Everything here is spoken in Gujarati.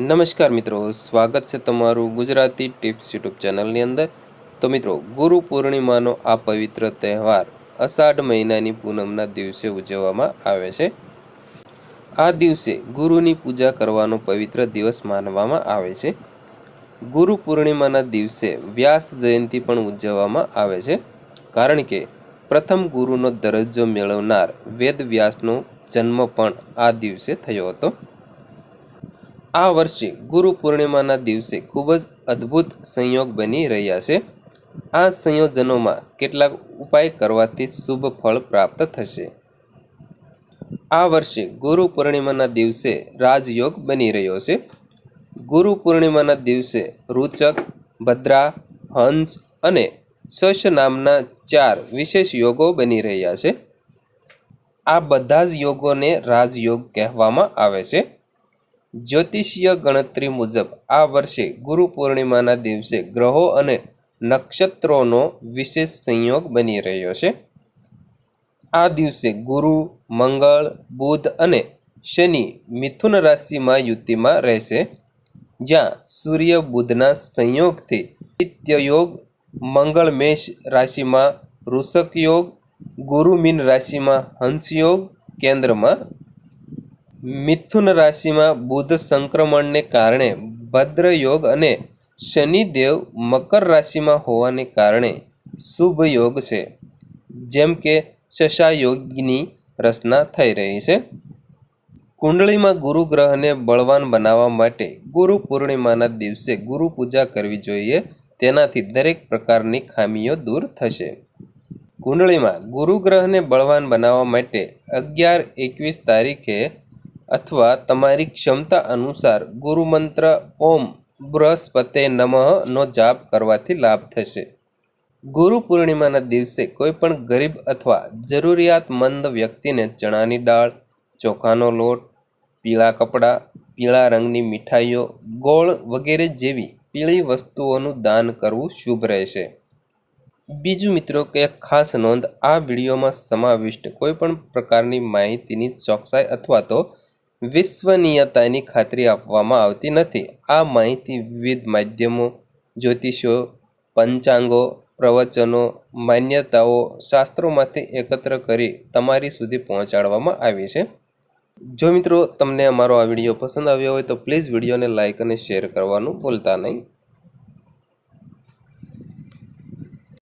નમસ્કાર મિત્રો, સ્વાગત છે તમારું ગુજરાતી ટિપ્સ યુટ્યુબ ચેનલની અંદર. તો મિત્રો, ગુરુ પૂર્ણિમાનો આ પવિત્ર તહેવાર અષાઢ મહિનાની પૂનમના દિવસે ઉજવવામાં આવે છે. આ દિવસે ગુરુની પૂજા કરવાનો પવિત્ર દિવસ માનવામાં આવે છે. ગુરુ પૂર્ણિમાના દિવસે વ્યાસ જયંતિ પણ ઉજવવામાં આવે છે. કારણ કે પ્રથમ ગુરુનો દરજ્જો મેળવનાર વેદ વ્યાસનો જન્મ પણ આ દિવસે થયો હતો. આ વર્ષે ગુરુ પૂર્ણિમાના દિવસે ખૂબ જ અદ્ભુત સંયોગ બની રહ્યા છે. આ સંયોજનોમાં કેટલાક ઉપાય કરવાથી શુભ ફળ પ્રાપ્ત થશે. આ વર્ષે ગુરુ પૂર્ણિમાના દિવસે રાજયોગ બની રહ્યો છે. ગુરુ પૂર્ણિમાના દિવસે રૂચક, ભદ્રા, હંસ અને શશ નામના ચાર વિશેષ યોગો બની રહ્યા છે. આ બધા જ યોગોને રાજયોગ કહેવામાં આવે છે. જ્યોતિષીય ગણતરી મુજબ આ વર્ષે ગુરુ પૂર્ણિમાના દિવસે ગ્રહો અને નક્ષત્રોનો વિશેષ સંયોગ બની રહ્યો છે. આ દિવસે ગુરુ, મંગળ, બુધ અને શનિ મિથુન રાશિમાં યુતિમાં રહેશે. જ્યાં સૂર્ય બુધના સંયોગથી નિત્યયોગ મંગળ મેષ રાશિમાં વૃષક યોગ, ગુરુ મીન રાશિમાં હંસ યોગ કેન્દ્રમાં મિથુન રાશિમાં બુધ સંક્રમણને કારણે ભદ્ર યોગ અને શનિદેવ મકર રાશિમાં હોવાને કારણે શુભ યોગ છે. જેમ કે શશા યોગની રચના થઈ રહી છે. કુંડળીમાં ગુરુ ગ્રહને બળવાન બનાવવા માટે ગુરુ પૂર્ણિમાના દિવસે ગુરુ પૂજા કરવી જોઈએ. તેનાથી દરેક પ્રકારની ખામીઓ દૂર થશે. કુંડળીમાં ગુરુ ગ્રહને બળવાન બનાવવા માટે અગિયાર એકવીસ તારીખે અથવા તમારી ક્ષમતા અનુસાર ગુરુમંત્ર ઓમ બૃહસ્પતે નમઃનો જાપ કરવાથી લાભ થશે. ગુરુ પૂર્ણિમાના દિવસે કોઈપણ ગરીબ અથવા જરૂરિયાતમંદ વ્યક્તિને ચણાની દાળ, ચોખાનો લોટ, પીળા કપડાં, પીળા રંગની મીઠાઈઓ, ગોળ વગેરે જેવી પીળી વસ્તુઓનું દાન કરવું શુભ રહેશે. બીજું મિત્રો કે ખાસ નોંધ, આ વિડીયોમાં સમાવિષ્ટ કોઈપણ પ્રકારની માહિતીની ચોકસાઈ અથવા તો વિશ્વનીયતાની ખાતરી આપવામાં આવતી નથી. આ માહિતી વિવિધ માધ્યમો, જ્યોતિષો, પંચાંગો, પ્રવચનો, માન્યતાઓ, શાસ્ત્રોમાંથી એકત્ર કરી તમારી સુધી પહોંચાડવામાં આવી છે. જો મિત્રો, તમને અમારો આ વીડિયો પસંદ આવ્યો હોય તો પ્લીઝ વિડીયોને લાઇક અને શેર કરવાનું ભૂલતા નહીં.